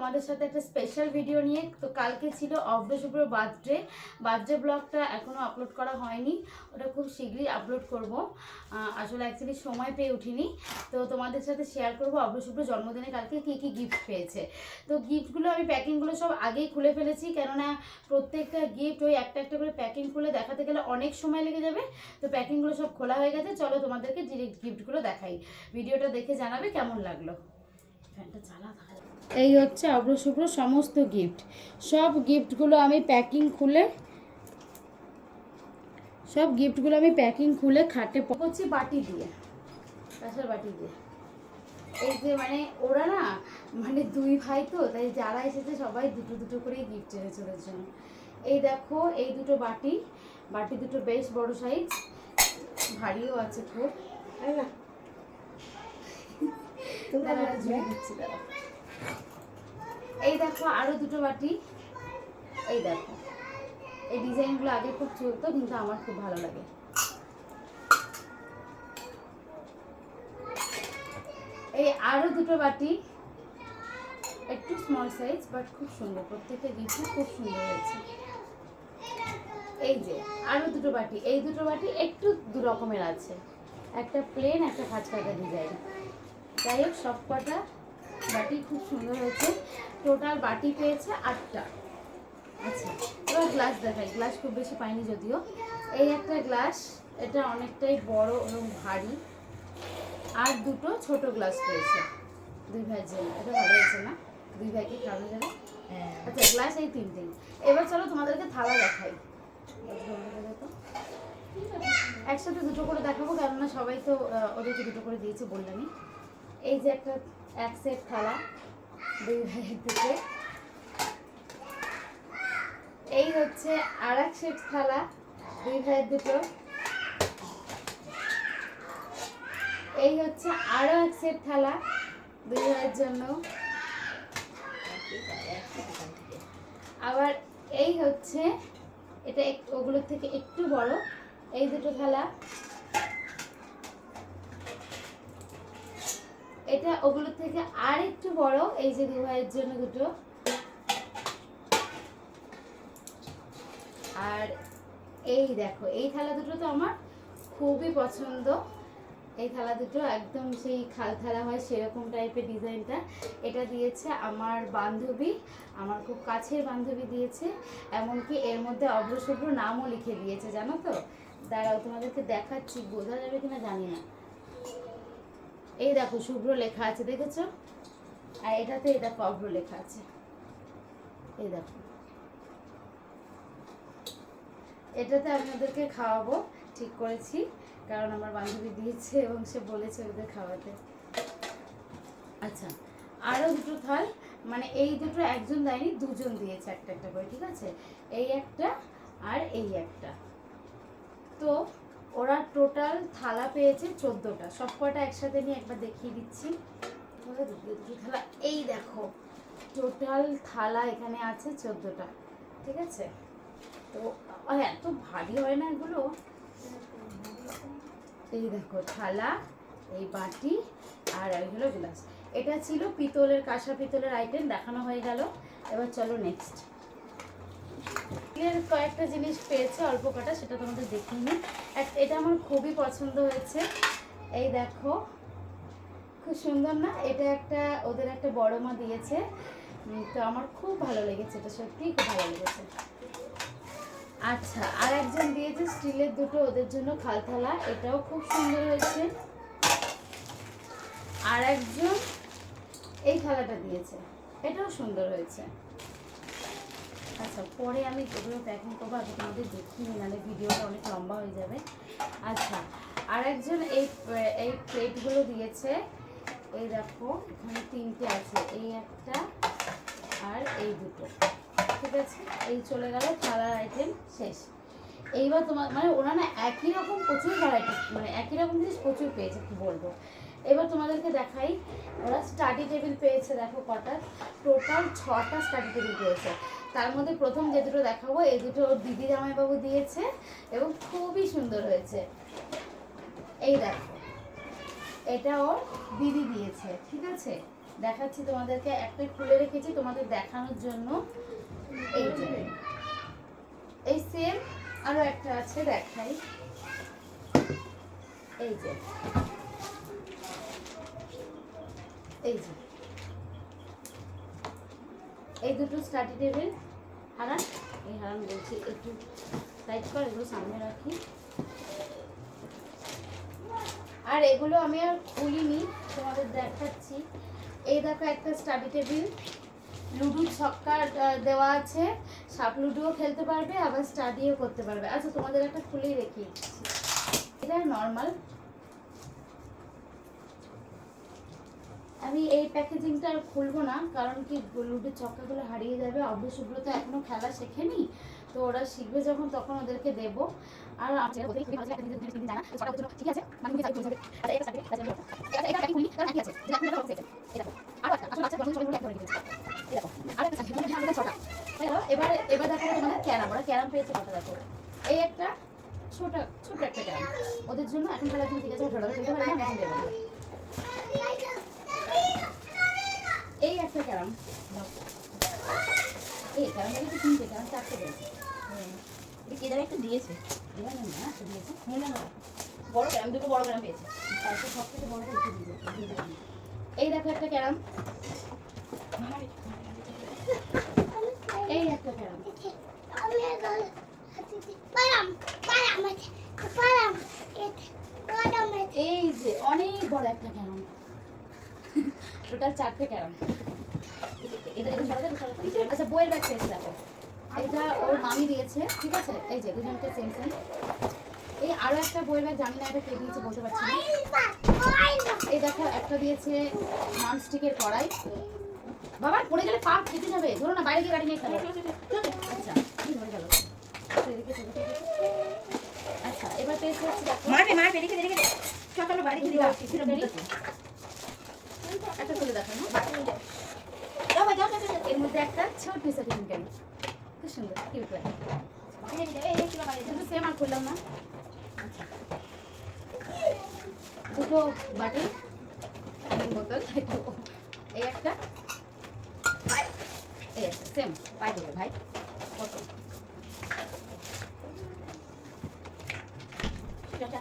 তোমাদের সাথে একটা স্পেশাল ভিডিও নিয়ে। তো কালকে ছিল অব্দ শুভ্র বার্থডে বার্থডে ব্লগটা এখনও আপলোড করা হয়নি। ওটা খুব শীঘ্রই আপলোড করব। আসলে অ্যাকচুয়ালি সময় পেয়ে উঠিনি। তো তোমাদের সাথে শেয়ার করব অব্দশুভ্র জন্মদিনে কালকে কী কী গিফট পেয়েছে। তো গিফটগুলো আমি প্যাকিংগুলো সব আগেই খুলে ফেলেছি। কেননা প্রত্যেকটা গিফট ওই একটা একটা করে প্যাকিং খুলে দেখাতে গেলে অনেক সময় লেগে যাবে। তো প্যাকিংগুলো সব খোলা হয়ে গেছে। চলো তোমাদেরকে ডিরেক্ট গিফটগুলো দেখাই। ভিডিওটা দেখে জানাবে কেমন লাগল। ফ্যানটা চালা এই হচ্ছে অব্র শুভ্র সমস্ত গিফট সব গিফটগুলো আমি প্যাকিং খুলে সব গিফটগুলো আমি প্যাকিং খুলে খাটে হচ্ছে বাটি দিয়ে কাঁসার বাটি দিয়ে। এই যে মানে ওরা না মানে দুই ভাই তো তাই যারা এসেছে সবাই দুটো দুটো করেই গিফট এনেছে ওদের জন্য। এই দেখো এই দুটো বাটি বাটি দুটো বেশ বড় সাইজ ভারীও আছে খুব। দিচ্ছি, দাঁড়া। এই দেখো আরও দুটো বাটি। এই দেখো। এই ডিজাইনগুলো আগে খুব চলতো, কিন্তু আমার খুব ভালো লাগে। এই আরও দুটো বাটি। একটু স্মল সাইজ বাট খুব সুন্দর। প্রত্যেকটা গিফটই খুব সুন্দর হয়েছে। এই যে, আরও দুটো বাটি। এই দুটো বাটি একটু দু রকমের আছে। একটা প্লেন একটা খাঁচ কাটা ডিজাইন। যাই হোক সব কটা বাটি খুব সুন্দর হয়েছে। টোটাল বাটি পেয়েছে আটটা। আচ্ছা এবার গ্লাস দেখাই। গ্লাস খুব বেশি পাইনি যদিও। এই একটা গ্লাস এটা অনেকটাই বড় এবং ভারী। আর দুটো ছোট গ্লাস পেয়েছে। দুই ভাইয়ের জন্য এটা ভালো হয়েছে না? দুই ভাইকে খাওয়ানো যাবে? আচ্ছা গ্লাস এই তিনটে। এবার চলো তোমাদেরকে থালা দেখাই। দেখো। একসাথে দুটো করে দেখাবো কেননা সবাই তো ওদেরকে দুটো করে দিয়েছে বললামই। এই যে একটা এক সেট থালা, দুই ভাইয়ের দিকে এই হচ্ছে আর এক সেট থালা, দুই ভাইয়ের দুটো। এই হচ্ছে আরও এক সেট থালা, দুই ভাইয়ের জন্য। আবার এই হচ্ছে, এটা ওগুলোর থেকে একটু বড়। এই দুটো থালা এটা ওগুলোর থেকে আর একটু বড়, এই যে দুভাইয়ের জন্য দুটো। আর এই দেখো, এই থালা দুটো তো আমার খুবই পছন্দ। এই থালা দুটো একদম সেই খাল থালা হয় সেরকম টাইপের ডিজাইনটা। এটা দিয়েছে আমার বান্ধবী, আমার খুব কাছের বান্ধবী দিয়েছে, এমনকি এর মধ্যে অগ্রশুভ্র নামও লিখে দিয়েছে, জানো তো? দাঁড়াও, তোমাদেরকে দেখাচ্ছি, বোঝা যাবে কিনা জানি না। এই দেখো শুভ্র লেখা আছে, দেখেছ? আর এটাতে এই দেখো অভ্র লেখা আছে। এই দেখো। এটাতে আমি ওদেরকে খাওয়াবো, ঠিক করেছি, কারণ আমার বান্ধবী দিয়েছে এবং সে বলেছে ওদের খাওয়াতে। আচ্ছা আরও দুটো থাল মানে এই দুটো একজন দেয়নি, দুজন দিয়েছে একটা একটা করে, ঠিক আছে? এই একটা আর এই একটা। তো ওরা টোটাল থালা পেয়েছে চোদ্দোটা। সব কটা একসাথে নিয়ে একবার দেখিয়ে দিচ্ছি। থালা। এই দেখো টোটাল থালা এখানে আছে চোদ্দোটা, ঠিক আছে? তো এত ভারী হয় না এগুলো? এই দেখো, থালা, এই বাটি আর এইগুলো গ্লাস। এটা ছিল পিতলের, কাঁসা পিতলের আইটেম দেখানো হয়ে গেল। এবার চলো নেক্সট এর কয়েকটা জিনিস পেয়েছে, অল্প কটা, সেটা তোমাদের দেখিয়ে নিই। এটা আমার খুবই পছন্দ হয়েছে। এই দেখো, খুব সুন্দর না? এটা একটা, ওদের একটা বড় মা দিয়েছে। তো আমার খুব ভালো লেগেছে এটা সত্যিই খুব ভালো লেগেছে। আচ্ছা আর একজন দিয়েছে স্টিলের দুটো ওদের জন্য খালথালা, এটাও খুব সুন্দর হয়েছে। আর একজন এই থালাটা দিয়েছে, এটাও সুন্দর হয়েছে। আচ্ছা পরে আমি এগুলো প্যাকিং করব আগে তোমাদের দেখিয়ে নিই নাহলে ভিডিওটা অনেক লম্বা হয়ে যাবে। আচ্ছা আর একজন এই এই প্লেটগুলো দিয়েছে। এই দেখো, এখানে তিনটে আছে, এই একটা আর এই দুটো। ঠিক আছে? এই চলে গেল থালার আইটেম শেষ। এইবার তোমার মানে ওরা না একই রকম প্রচুর ভ্যারাইটি মানে একই রকম জিনিস প্রচুর পেয়েছে, কি বলব? এবার তোমাদেরকে দেখাই, ওরা স্টাডি টেবিল পেয়েছে, দেখো কটা। টোটাল ছটা স্টাডি টেবিল পেয়েছে। তার মধ্যে প্রথম যে দুটো দেখাবো, এই দুটো ওর দিদি জামাইবাবু দিয়েছে এবং খুবই সুন্দর হয়েছে। এই দেখো, এটা ওর দিদি দিয়েছে, ঠিক আছে? দেখাচ্ছি তোমাদেরকে, একটা খুলে রেখেছি তোমাদের দেখানোর জন্য। এই এই সেম আরও একটা আছে, দেখাই। এই যে এই যে। এই দুটো স্টাডি টেবিল হারান, এই হারান বলছি একটু সাইড কর, এগুলো সামনে রাখি। আর এগুলো আমি আর খুলিনি, তোমাদের দেখাচ্ছি। এই দেখো একটা স্টাডি টেবিল লুডু ছক্কা দেওয়া আছে। সাপ লুডুও খেলতে পারবে, আবার স্টাডিও করতে পারবে। আচ্ছা তোমাদের একটা খুলেই রেখি এটা নর্মাল আমি এই প্যাকেজিংটা আর খুলবো না কারণ কি লুডুর ছক্কাগুলো হারিয়ে যাবে। অভ্যশুভ্র তো এখনও খেলা শেখেনি। তো ওরা শিখবে যখন তখন ওদেরকে দেব। আর ছটা ঠিকই আছে, মানে। আচ্ছা, ছটা। এবার এবার দেখো ক্যারাম ওরা ক্যারাম পেয়েছে কত দেখো। এই একটা ছোট ছোট একটা ক্যারাম। ওদের জন্য এখন খেলার জন্য ঠিক আছে ছোট খেলতে পারে না এখন দেবো না। এই একটা ক্যারাম এই ক্যারাম থেকে তিনটে ক্যারাম চারটে পেয়েছে এটা কে একটা দিয়েছে। এবার না না দিয়েছে। মনে না বড় গ্রাম দুটো বড় গ্রাম পেয়েছে। তারপর সব থেকে বড় এই দেখো একটা ক্যারাম এই একটা ক্যারাম এই যে, অনেক বড় একটা ক্যারাম টোটাল চারটে ক্যারাম এটা এটা সরাতে সরাতে আচ্ছা বইয়ের ব্যাগ পেয়েছে দেখো। এটা ওর মামি দিয়েছে ঠিক আছে? এই যে দুজনকে সেম সেম এই আরও একটা বইয়ের ব্যাগ জানি না এটা কে দিয়েছে বলতে পারছি না। এই দেখো একটা দিয়েছে ননস্টিকের কড়াই। বাবা পড়ে গেলে পা কেটে যাবে। ধরো না বাইরে গিয়ে গাড়ি নিয়ে খেলো। আচ্ছা কি ধরে গেল। আচ্ছা এবার পেয়েছে মারবে মারবে রেখে রেখে সকালে বাড়ি খেয়ে দিবা একটা খুলে যাও এর মধ্যে একটা ছোট কেন খুব সুন্দর কিউট লাগে? কিন্তু সেম আর খুললাম না। দুটো বাটি বোতল এই একটা। এই একটা সেম পাই দেবে ভাই। কত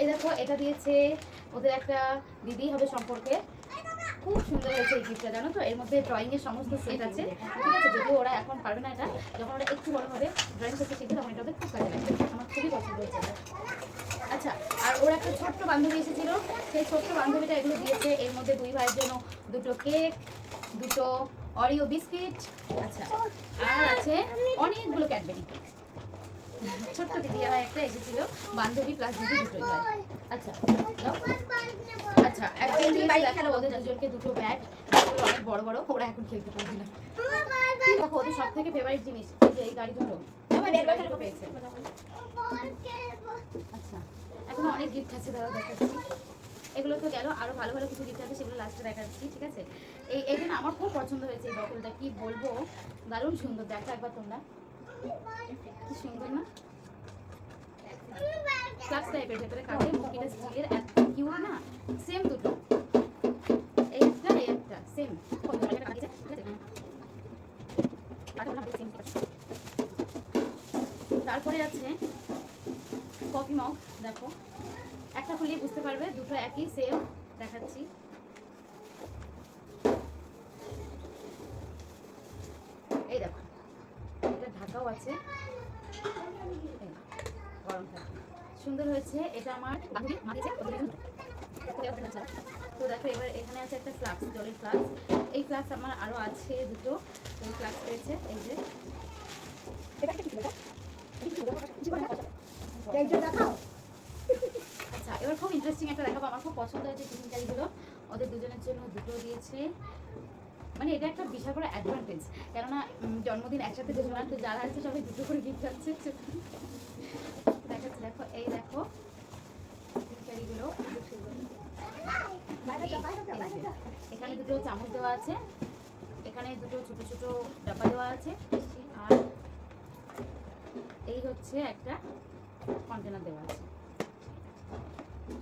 এই দেখো এটা দিয়েছে ওদের একটা দিদি হবে সম্পর্কে। খুব সুন্দর হয়েছে এই গিফটটা জানো তো? এর মধ্যে ড্রয়িং এর সমস্ত সেট আছে। ঠিক আছে যদিও ওরা এখন পারবে না এটা যখন ওরা একটু বড় হবে ড্রয়িং করতে শিখবে তখন এটা ওদের খুব কাজে লাগবে। আমার খুবই পছন্দ হয়েছে আচ্ছা আর ওর একটা ছোট্ট বান্ধবী এসেছিল। সেই ছোট্ট বান্ধবীটা এগুলো দিয়েছে। এর মধ্যে দুই ভাইয়ের জন্য দুটো কেক দুটো অরিও বিস্কিট আচ্ছা আর আছে অনেকগুলো ক্যাডবেরি ছোট্ট দিদি আর একটা এসেছিল। বান্ধবী প্লাস দিদি দুটোই হয় আচ্ছা। আচ্ছা একজন দিদি ওদের দুজনকে দুটো ব্যাগ অনেক বড় বড় ওরা এখন খেলতে পারবে না। দেখো ওদের সব থেকে ফেভারিট জিনিস এই যে এই গাড়ি পেয়েছে। আচ্ছা এখনও অনেক গিফট আছে দাদা দেখাচ্ছি এগুলো তো গেল আরও ভালো ভালো কিছু গিফট আছে সেগুলো লাস্টে দেখাচ্ছি ঠিক আছে? এই এখানে আমার খুব পছন্দ হয়েছে এই বটলটা কি বলব? দারুণ সুন্দর দেখো একবার তোমরা। কি সুন্দর না? সেম দুটো। এই একটা এই একটা সেম তারপরে আছে কফি মগ দেখো। একটা খুলিয়ে বুঝতে পারবে, দুটো একই সেম দেখাচ্ছি। এই দেখো, এটা ঢাকাও আছে। সুন্দর হয়েছে। এটা আমার। তো দেখো, এবার এখানে আছে একটা ফ্লাক্স জলের ফ্লাক্স এই ফ্লাক্স আমার আরও আছে দুটো। ওই ফ্লাক্স রয়েছে, এই যে। আচ্ছা এবার খুব ইন্টারেস্টিং একটা দেখাবো। আমার খুব পছন্দ হয়েছে টিফিন ক্যারিগুলো ওদের দুজনের জন্য দুটো দিয়েছে। মানে এটা একটা বিশাল বড় অ্যাডভান্টেজ কেননা জন্মদিন একসাথে দুজনের তো যারা আছে সবাই দুটো করে গিফট আছে দেখাচ্ছি দেখো এই দেখো এখানে দুটো চামচ দেওয়া আছে এখানে দুটো ছোট ছোট ডাব্বা দেওয়া আছে আর এই হচ্ছে একটা কন্টেনার দেওয়া আছে।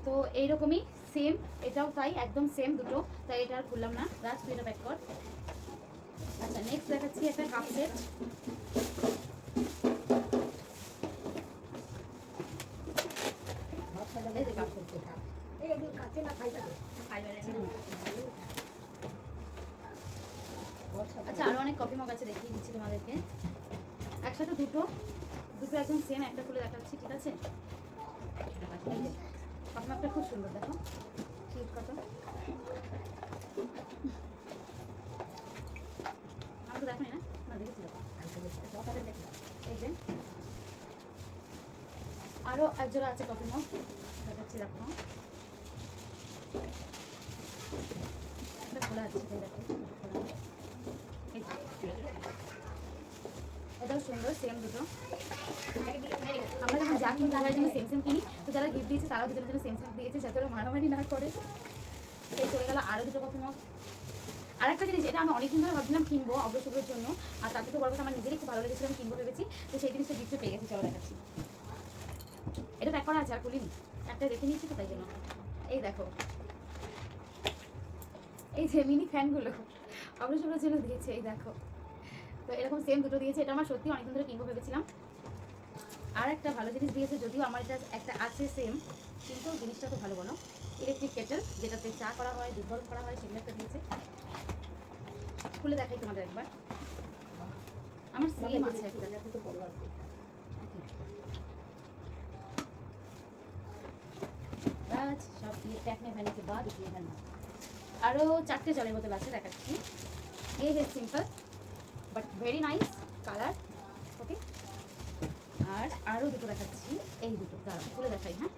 তো এইরকমই সেম এটাও তাই একদম সেম দুটো তাই এটা আর খুললাম না। রাজ তুই এটা প্যাক কর। আচ্ছা নেক্সট দেখাচ্ছি একটা কাপ সেট এই যে কাপ আচ্ছা আরও অনেক কফি মগ আছে, দেখিয়ে দিচ্ছি তোমাদেরকে। একসাথে দুটো। দুটো একদম সেম একটা খুলে দেখাচ্ছি, ঠিক আছে? কফি মগটা খুব সুন্দর, দেখো। ঠিক কত। আমি দেখো না না, দেখেছি দেখো। এই যে। আরও এক জোড়া আছে কফি মগ দেখাচ্ছি, দেখো। এটাও সুন্দর সেম দুটো আমরা যখন যা কিনি তারা যেন সেম কিনি তো যারা গিফট দিয়েছে তারাও দুজনের জন্য সেম দিয়েছে যাতে ওরা মারামারি না করে এই চলে গেল আরও দুটো মগ আর একটা জিনিস এটা আমি অনেকদিন ধরে ভাবছিলাম কিনবো অগ্রসরের জন্য আর তার থেকে বড় কথা আমার নিজেরই খুব ভালো লেগেছিল আমি কিনবো ভেবেছি তো সেই জিনিসটা গিফটে পেয়ে গেছি চলো দেখাচ্ছি এটা প্যাক করা আছে আর খুলিনি একটা দেখে নিয়েছি তো তাই জন্য এই দেখো এই যে মিনি ফ্যানগুলো অগ্রসরের জন্য দিয়েছে এই দেখো তো এরকম সেম দুটো দিয়েছে এটা আমার সত্যি অনেকদিন ধরে কিনবো ভেবেছিলাম আর একটা ভালো জিনিস দিয়েছে যদিও আমার এটা একটা আছে সেম কিন্তু জিনিসটা খুব ভালো বলো ইলেকট্রিক কেটেল যেটাতে চা করা হয় দুধ গরম করা হয় সেগুলো একটা দিয়েছে খুলে দেখাই তোমাদের একবার আমার সেম আছে একটা आज सब ये पैक में भरने के बाद ये भरना আরও চারটে জলের বোতল আছে দেখাচ্ছি। এই যে simple but very nice colour okay আর আরও দুটো দেখাচ্ছি। এই দুটো দাঁড়াও খুলে দেখাই হ্যাঁ?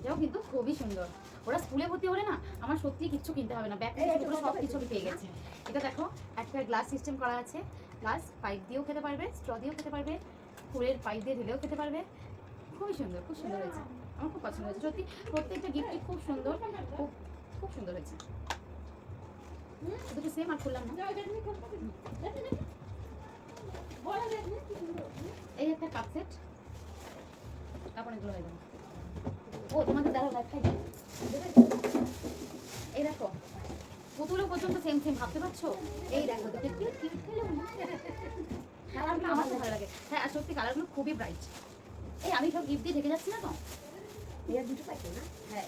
এটাও কিন্তু খুবই সুন্দর। ওরা স্কুলে ভর্তি হলে না আমার সত্যি কিচ্ছু কিনতে হবে না। ব্যাগ থেকে সব কিছু পেয়ে গেছি। এটা দেখো একটা গ্লাস সিস্টেম করা আছে। গ্লাস পাইপ দিয়েও খেতে পারবে স্ট্র দিয়েও খেতে পারবে ফুলের পাইপ দিয়ে ঢেলেও খেতে পারবে। খুবই সুন্দর খুব সুন্দর হয়েছে। আমার খুব পছন্দ হয়েছে। সত্যি প্রত্যেকটা গিফটই খুব সুন্দর খুব খুব সুন্দর হয়েছে। দুটো সেম আর খুললাম না। এই একটা কাপ সেট কাপড় এগুলো হয়ে যাবে ও তোমাদের দাঁড়াও দেখাই। এই দেখো পুতুলও পর্যন্ত সেম সেম ভাবতে পারছ? এই দেখো দেখতে কি কি কালারগুলো আমার ভালো লাগে। হ্যাঁ আর সত্যি কালারগুলো খুবই ব্রাইট এই আমি সব গিফট দিয়ে ঢেকে যাচ্ছি না তো? হ্যাঁ এই দুটো দেখাচ্ছি না? আমার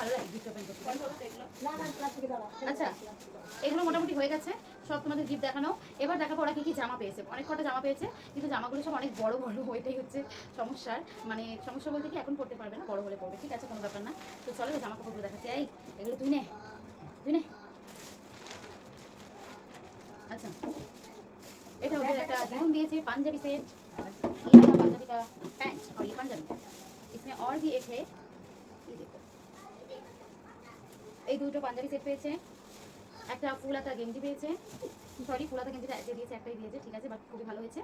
লাগে গিফট ওপেন করতে আচ্ছা এগুলো মোটামুটি হয়ে গেছে, সব তোমাদের গিফট দেখানো। এবার দেখাবো ওরা কি কি জামা পেয়েছে। অনেক কটা জামা পেয়েছে, কিন্তু জামাগুলো সব অনেক বড় বড় ওইটাই হচ্ছে সমস্যার। মানে সমস্যা বলতে কি, এখন পড়তে পারবে না, বড় হলে পড়বে। ঠিক আছে, কোনো ব্যাপার না। তো চলো, জামা কাপড়গুলো দেখাচ্ছি। এই, এগুলো তুই নে তুই নে। আচ্ছা এটা ওদের একটা দেখুন দিয়েছে পাঞ্জাবি সেট ये वाला पंजाबी का पैंट और ये पंजाबी इसमें और भी एक है ये देखो এই দুটো পাঞ্জাবি সেট পেয়েছে একটা ফুল একটা গেঞ্জি পেয়েছে সরি ফুল একটা গেঞ্জিটা যে দিয়েছে একটাই দিয়েছে ঠিক আছে বাট খুবই ভালো হয়েছে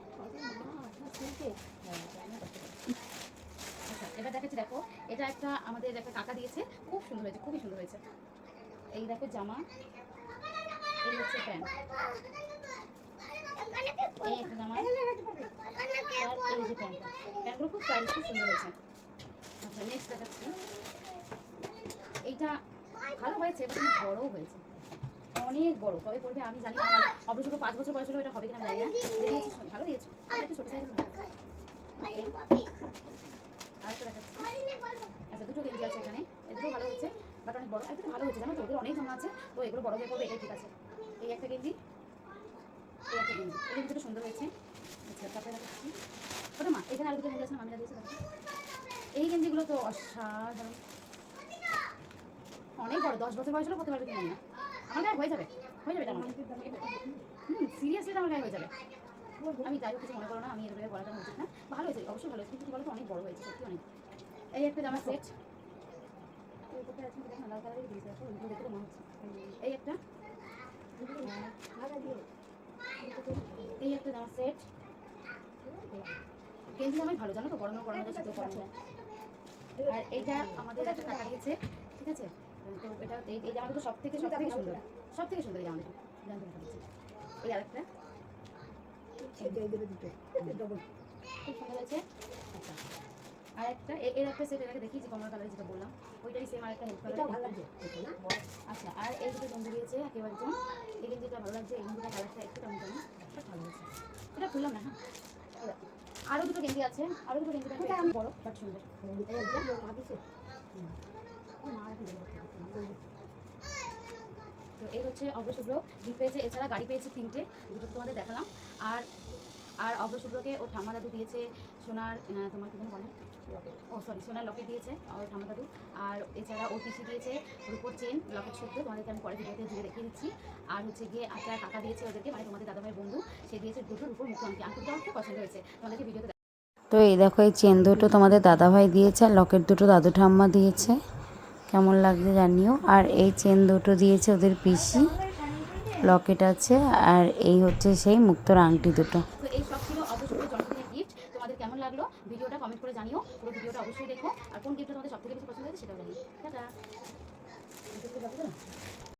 আচ্ছা এবার দেখাচ্ছি দেখো এটা একটা আমাদের একটা কাকা দিয়েছে খুব সুন্দর হয়েছে খুবই সুন্দর হয়েছে এই দেখো জামা এই হচ্ছে খুব সুন্দর হয়েছে নেক্সট এইটা ভালো হয়েছে অনেক বড়ও হয়েছে। অনেক বড়, কবে পড়বে আমি জানি না অবশ্য পাঁচ বছর বয়স হলে এটা হবে কিনা জানি না। ভালো দিয়েছ। একটু ছোট আচ্ছা দুটো গেঞ্জি আছে এখানে, এগুলো ভালো হয়েছে বাট অনেক বড় একটু ভালো হয়েছে, জানো তো? ওদের অনেক জামা আছে, তো এগুলো বড় হয়ে পড়বে, এটাই ঠিক আছে। এই একটা গেঞ্জি, এই একটা গেঞ্জি। এই গেঞ্জিটা সুন্দর হয়েছে। আচ্ছা তারপরে দেখাচ্ছি ওটা মা, এখানে আর দুটো গেঞ্জি আছে মামিরা দিয়েছে এই গেঞ্জিগুলো তো অসাধারণ। অনেক বড়, দশ বছর বয়স হলে করতে পারবে কিনা না। আমার গায়ে হয়ে যাবে হয়ে যাবে হুম সিরিয়াসলি আমার গায়ে হয়ে যাবে। আমি যাই হোক, কিছু মনে করো না, আমি এভাবে বলাটা উচিত না। ভালো হয়েছে, অবশ্যই ভালো হয়েছে। কিন্তু বলো তো অনেক বড় হয়েছে, সত্যি অনেক। এই একটা জামা সেট। এই একটা এই একটা সেট ভালো জানো তো তো আর আমাদের একটা দিয়েছে ঠিক আছে তো এটা এই দুটো সব থেকে সুন্দর সব থেকে সুন্দর এই আর একটা এর একটা সেট এটাকে দেখিয়েছি কমলা কালার যেটা বললাম, ওইটারই সেম আরেকটা হেল্প কালার আচ্ছা এই দিয়েছে একেবারে জন এই গেঞ্জিটা ভালো লাগছে এই গেঞ্জিটা কালারটা একটু কেমন কেমন বাট ভালো হয়েছে এটা খুললাম না হ্যাঁ। আরও দুটো গেঞ্জি আছে আরও দুটো গেঞ্জি আমি বড় বাট সুন্দর। তো এই হচ্ছে অগ্রশুভ্র গিফট পেয়েছে এছাড়া গাড়ি পেয়েছে তিনটে দুটো তোমাদের দেখালাম। আর আর অগ্রশুভ্রকে ও ঠাম্মা দাদু দিয়েছে সোনার তোমার কি বলে? ও সরি সোনার লকেট দিয়েছে আর এছাড়া দিয়েছে রূপোর চেন লকেট সত্য তোমাদেরকে আমি পরে ভিডিওতে দিচ্ছি। আর হচ্ছে গিয়ে দিয়েছে ওদেরকে মানে তোমাদের দাদাভাই বন্ধু, সে দিয়েছে দুটো রূপোর মুখ পছন্দ হয়েছে। তোমাদেরকে ভিডিওতে তো এই দেখো, এই চেন দুটো তোমাদের দাদাভাই দিয়েছে, আর লকেট দুটো দাদু ঠাম্মা দিয়েছে। কেমন লাগছে জানিও। আর এই চেন দুটো দিয়েছে ওদের পিসি। লকেট আছে, আর এই হচ্ছে সেই মুক্তোর আংটি দুটো তো এই সব ছিল অবশ্যই জন্মদিনের গিফট তোমাদের কেমন লাগল ভিডিওটা কমেন্ট করে জানিও, পুরো ভিডিওটা অবশ্যই দেখো। আর কোন গিফটটা তোমাদের সবথেকে বেশি পছন্দ হয়েছে সেটাও জানিও। টাটা।